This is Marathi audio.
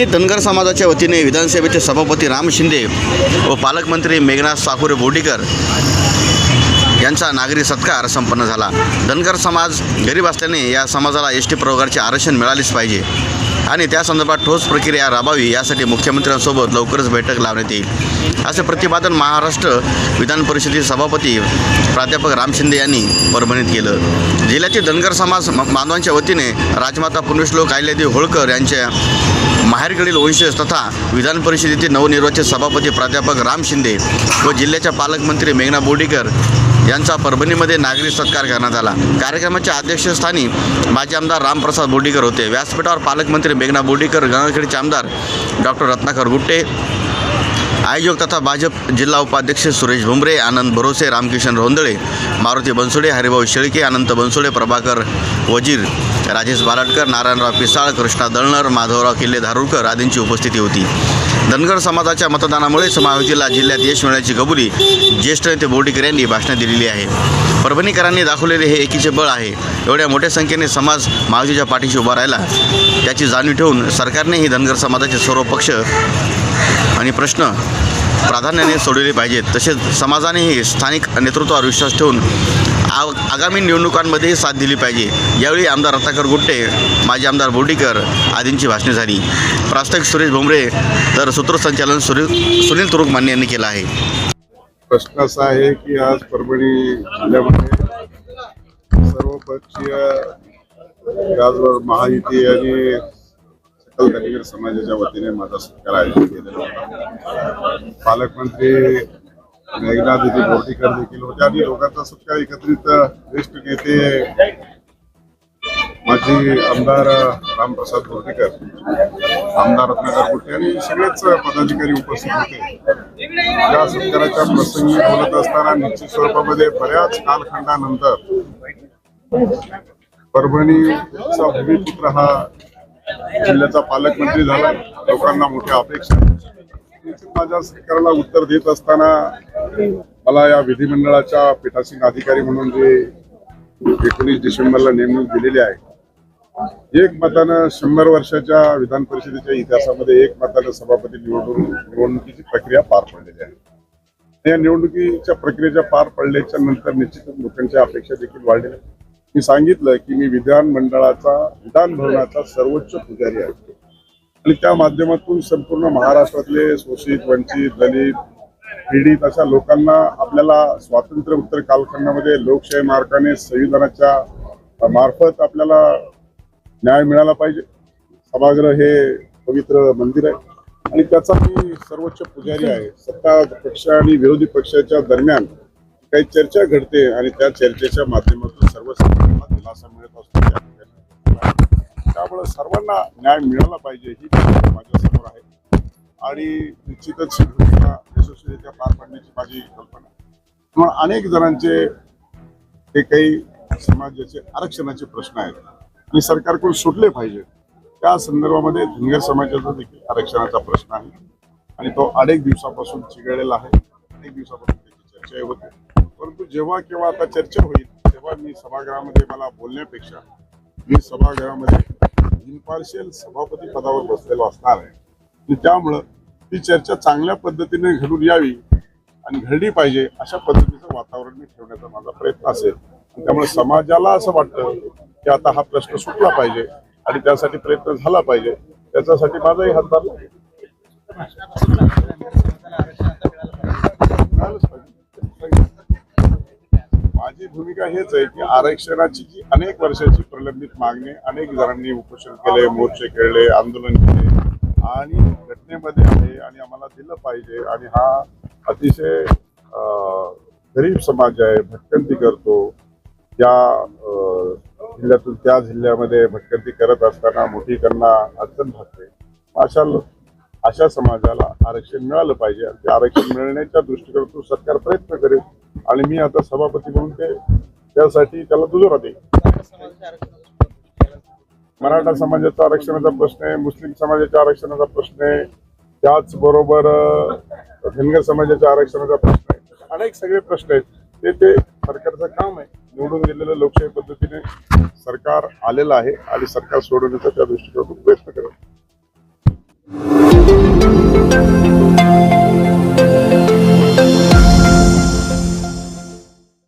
परभणी धनगर समाजाच्या वतीने विधानसभेचे सभापती राम शिंदे व पालकमंत्री मेघनाथ साखुरे बोटीकर यांचा नागरी सत्कार संपन्न झाला. धनगर समाज गरीब असल्याने या समाजाला एस टी प्रवर्गाचे आरक्षण मिळालेच पाहिजे. आणि त्या संदर्भात ठोस प्रक्रिया राबावी यासाठी मुख्यमंत्र्यांसोबत लवकरच बैठक लावण्यात येईल. असे प्रतिपादन महाराष्ट्र विधान परिषदेचे सभापती प्राध्यापक राम शिंदे यांनी परभणीत केलं. जिल्ह्यातील धनगर समाज मानवांच्या बांधवांच्या वतीने राजमाता पुण्यश्लोक अहिल्यादेवी होळकर यांच्या माहेरकडील वंशज तथा विधान परिषदेचे नवनिर्वाचित सभापती प्राध्यापक राम शिंदे व जिल्ह्याच्या पालकमंत्री मेघना बोर्डीकर यांचा परभणीमध्ये नागरी सत्कार करण्यात आला. कार्यक्रमाच्या अध्यक्षस्थानी माजी आमदार रामप्रसाद बोर्डीकर होते. व्यासपीठावर पालकमंत्री मेघना बोर्डीकर गंगाखेडचे आमदार डॉक्टर रत्नाकर गुट्टे आयोजक तथा भाजप जिल्हा उपाध्यक्ष सुरेश भुमरे आनंद भरोसे रामकिशन रोंदळे मारुती बनसोडे हरिभाऊ शेळके अनंत बनसोडे प्रभाकर वजीर राजेश बालाटकर नारायणराव पिसाळ कृष्णा दळणर माधवराव किल्ले धारुरकर आदींची उपस्थिती होती. धनगर समाजाच्या मतदानामुळेच महायुतीला जिल्ह्यात यश मिळण्याची कबुली ज्येष्ठ नेते बोर्डीकर यांनी भाषणे दिलेली आहे. परभणीकरांनी दाखवलेले हे एकीचे बळ आहे. एवढ्या मोठ्या संख्येने समाज महायुतीच्या पाठीशी उभा राहिला. त्याची जाणीव ठेवून सरकारनेही धनगर समाजाचे सर्व पक्ष आणि प्रश्न प्राधान्याने सोडवले पाहिजेत. तसेच समाजानेही स्थानिक नेतृत्वावर विश्वास ठेवून आ आगामी निवडणुकांमध्येही साथ दिली पाहिजे. यावेळी आमदार रत्नाकर गुट्टे माजी आमदार बोर्डीकर आदींची भाषणे झाली. प्रास्ताविक सुरेश भुमरे तर सूत्रसंचालन सुरे सुनील तुरुकमान्य यांनी केलं आहे. प्रश्न असा आहे की आज परभणी जिल्ह्यामध्ये सर्वपक्षीय त्याचबरोबर महायुती आणि सकल धनगर समाजाच्या वतीने माझा सत्कार आयोजित केलेला होता. पालकमंत्री मेघनाथ बोर्डीकर देखील होते आणि लोकांचा सत्कार एकत्रित ज्येष्ठ नेते माजी आमदार रामप्रसाद बोर्डीकर आमदार रत्नाकर गुट्टे आणि सगळेच पदाधिकारी उपस्थित होते. या सत्काराच्या प्रसंगी बोलत असताना निश्चित स्वरूपामध्ये बऱ्याच कालखंडानंतर परभणीचा भूमिपुत्र हा जिल्ह्याचा पालकमंत्री झाला. लोकांना मोठ्या अपेक्षा. माझ्या सरकारला उत्तर देत असताना मला या विधिमंडळाच्या पीठासीन अधिकारी म्हणून जे एकोणीस डिसेंबरला नेमणूक दिलेली आहे एक मतानं शंभर वर्षाच्या विधान परिषदेच्या इतिहासामध्ये एक मतानं सभापती निवडून निवडणुकीची प्रक्रिया पार पडलेली आहे. या निवडणुकीच्या प्रक्रियेच्या पार पडल्याच्या नंतर निश्चितच लोकांच्या अपेक्षा देखील वाढलेल्या आहेत. मी सांगितलं की मी विधान मंडळाचा विधान भवनाचा सर्वोच्च पुजारी आहे. आणि त्या माध्यमातून संपूर्ण महाराष्ट्रातले शोषित वंचित दलित पीडित अशा लोकांना आपल्याला स्वातंत्र्य उत्तर कालखंडामध्ये लोकशाही मार्गाने संविधानाच्या मार्फत आपल्याला न्याय मिळाला पाहिजे. सभागृह हे पवित्र मंदिर आहे. आणि त्याचा मी सर्वोच्च पुजारी आहे. सत्ता पक्ष आणि विरोधी पक्षाच्या दरम्यान काही चर्चा घडते आणि त्या चर्चेच्या माध्यमातून सर्व सर्वसामान्यांना दिलासा मिळत असतो. त्यामुळे सर्वांना न्याय मिळाला पाहिजे ही माझ्यासमोर आहे. आणि निश्चितच भूमिका यशस्वीरित्या पार पाडण्याची माझी कल्पना आहे. म्हणून अनेक जणांचे हे काही समाजाचे आरक्षणाचे प्रश्न आहेत. आणि सरकारकडून सुटले पाहिजे त्या संदर्भामध्ये धनगर समाजाचा देखील आरक्षणाचा प्रश्न आहे. आणि तो अनेक दिवसापासून चिघळलेला आहे. अनेक दिवसापासून त्याची चर्चा होते. परंतु जेव्हा केव्हा आता चर्चा होईल तेव्हा मी सभागृहामध्ये मला बोलण्यापेक्षा मी सभागृहामध्ये इम्पार्शियल सभापती पदावर बसलेलो असणार आहे. त्यामुळं ती चर्चा चांगल्या पद्धतीने घडून यावी आणि घडली पाहिजे अशा पद्धतीचं वातावरण मी ठेवण्याचा माझा प्रयत्न असेल. त्यामुळे समाजाला असं वाटतं की आता हा प्रश्न सुटला पाहिजे आणि त्यासाठी प्रयत्न झाला पाहिजे. त्याच्यासाठी माझाही हातभार लागेल. झालंच भूमिका हेच आहे की आरक्षणाची जी अनेक वर्षाची प्रलंबित मागणी अनेक जणांनी उपोषण केले मोर्चे खेळले आंदोलन केले. आणि घटनेमध्ये आहे आणि आम्हाला दिलं पाहिजे आणि हा अतिशय अं, गरीब समाज आहे भटकंती करतो. त्या जिल्ह्यातून त्या जिल्ह्यामध्ये भटकंती करत असताना मोठी त्यांना अडचण भागते अशा अशा समाजाला आरक्षण मिळालं पाहिजे आणि ते आरक्षण मिळण्याच्या दृष्टिकोनातून सरकार प्रयत्न करेल. आणि मी आता सभापती म्हणून ते त्यासाठी त्याला दुजोरा देईल मराठा समाजाचा आरक्षणाचा प्रश्न आहे मुस्लिम समाजाच्या आरक्षणाचा प्रश्न आहे त्याचबरोबर धनगर समाजाच्या आरक्षणाचा प्रश्न आहे. अनेक सगळे प्रश्न आहेत. ते ते सरकारचं काम आहे. निवडून गेलेलं लोकशाही पद्धतीने सरकार आलेलं आहे आणि सरकार सोडवण्याचा त्या दृष्टिकोनातून प्रयत्न करत